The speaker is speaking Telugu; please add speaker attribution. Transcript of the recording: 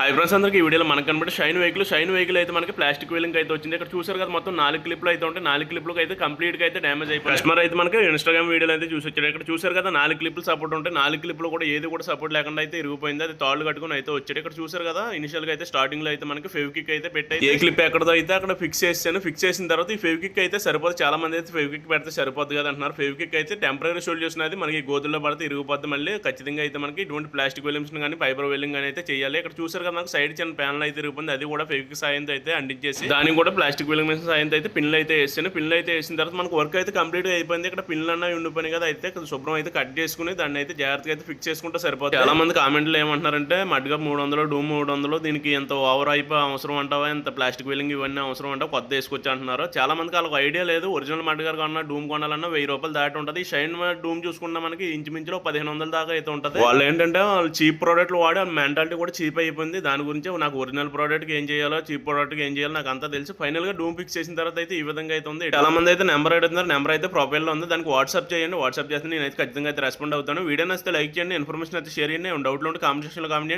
Speaker 1: హై ఫ్రెండ్స్ అందరికి ఈ వీడియోలో మనకు కనబడి షైన్ వెహికల్. షైన్ వెహికల్ అయితే మనకి ప్లాస్టిక్ వీలింగ్ అయితే వచ్చింది. ఇక్కడ చూసారు కదా మొత్తం నాలుగు క్లిప్లు అయితే ఉంటాయి. నాలుగు క్లిప్లకు అయితే కంప్లీట్గా అయితే డ్యామేజ్ అయిపోయింది. కస్టమర్ అయితే మనకి ఇన్స్టాగ్రామ్ వీడియోలు అయితే చూసి వచ్చాడు ఇక్కడ చూసారు కదా నాలుగు క్లిప్లు సపోర్ట్ ఉంటాయి. నాలుగు క్లిప్లు కూడా ఏది కూడా సపోర్ట్ లేకుండా అయితే ఇరిగిపోయింది. అది తాళ్ళు కట్టుకుని అయితే వచ్చాడు ఇక్కడ చూసారు కదా ఇనిషియల్గా అయితే స్టార్టింగ్లో అయితే మనకి ఫెవికిక్ అయితే పెట్టాయి. ఏ క్లిప్ ఎక్కడదో అయితే అక్కడ ఫిక్స్ చేసాను ఫిక్స్ చేసిన తర్వాత ఈ ఫెవికిక్ అయితే సరిపోదు. చాలా మంది అయితే ఫెవికిక్ పెడితే సరిపోద్ది కదా అంటున్నారు. ఫెవికిక్ అయితే టెంపరీ సొల్యూషన్ అది మనకి గోతుల్లో పడితే ఇరిగిపోద్ది మళ్ళీ. ఖచ్చితంగా అయితే మనకి ఇటువంటి ప్లాస్టిక్ వెలిమ్స్ కానీ ఫైబర్ వెల్లింగ్ కానీ అయితే చేయాలి. ఇక్కడ చూసారు కదా నాకు సైడ్ చిన్న ప్యానల్ అయితే ఇరిగిపోయింది అది కూడా ఫెవికిక్ సాయంతో అయితే అంటించేసి. దానికి కూడా ప్లాస్టిక్ వెల్లింగ్ మిషన్ సాయంతో అయితే పిన్లు అయితే వేసాను పిన్లు అయితే వేసిన తర్వాత మనకు వర్క్ అయితే కంప్లీట్ అయిపోయింది. ఇక్కడ పిన్లు అన్న ఉండిపోయినాయి కదా అయితే శుభ్రం అయితే కట్ చేసుకుని దాన్ని అయితే జాగ్రత్తగా అయితే ఫిక్స్ చేసుకుంటే సరిపోతుంది. చాలా మంది కామెంట్లు ఏమంటున్నారంటే మడ్గా మూడు వందలు డూమ్ మూడు వందలు దీనికి ఎంత ఓవర్ అయిపోయి అవసరం అంటావా? ఎంత ప్లాస్టిక్ వెల్లింగ్ ఇవన్నీ అవసరం అంటావా? కొత్త వేసుకొచ్చి? అంటున్నారు. చాలా మందికి వాళ్ళకి ఐడియా లేదు. ఒరిజినల్ మడ్గారు కొన్నా డూమ్ కొనాలన్నా వెయ్యి రూపాయలు దాటి ఉంటుంది. ఈ షైన్ డూమ్ చూసుకున్నా మనకి ఇంచుమించులో పదిహేను వందల దాకా అయితే ఉంటుంది. వాళ్ళు ఏంటంటే వాళ్ళు చీప్ ప్రోడక్ట్లు వాడి వాళ్ళ మెంటాలిటీ కూడా చీప్ అయిపోయింది. దాని గురించి నాకు ఒరిజినల్ ప్రోడక్ట్కి ఏం చేయాలో చీప్ ప్రోడక్ట్కి ఏం చేయాలో నాకు అంతా తెలిసి. ఫైనల్గా డూమ్ ఫిక్స్ చేసిన తర్వాత అయితే ఈ విధంగా అయితే ఉంది. చాలా మంది అయితే నెంబర్ అడుగుతున్నారు నెంబర్ అయితే ప్రొఫైల్లో ఉంది. దానికి వాట్సాప్ చేయండి. వాట్సాప్ చేస్తే నేను అయితే ఖచ్చితంగా అయితే రెస్పాండ్ అవుతాను. వీడియో నచ్చితే లైక్ చేయండి. ఇన్ఫర్మేషన్ అయితే షేర్ చేయండి. డౌట్లు ఉంటే కామెంట్ సెక్షన్లో కామెంట్ చేయండి.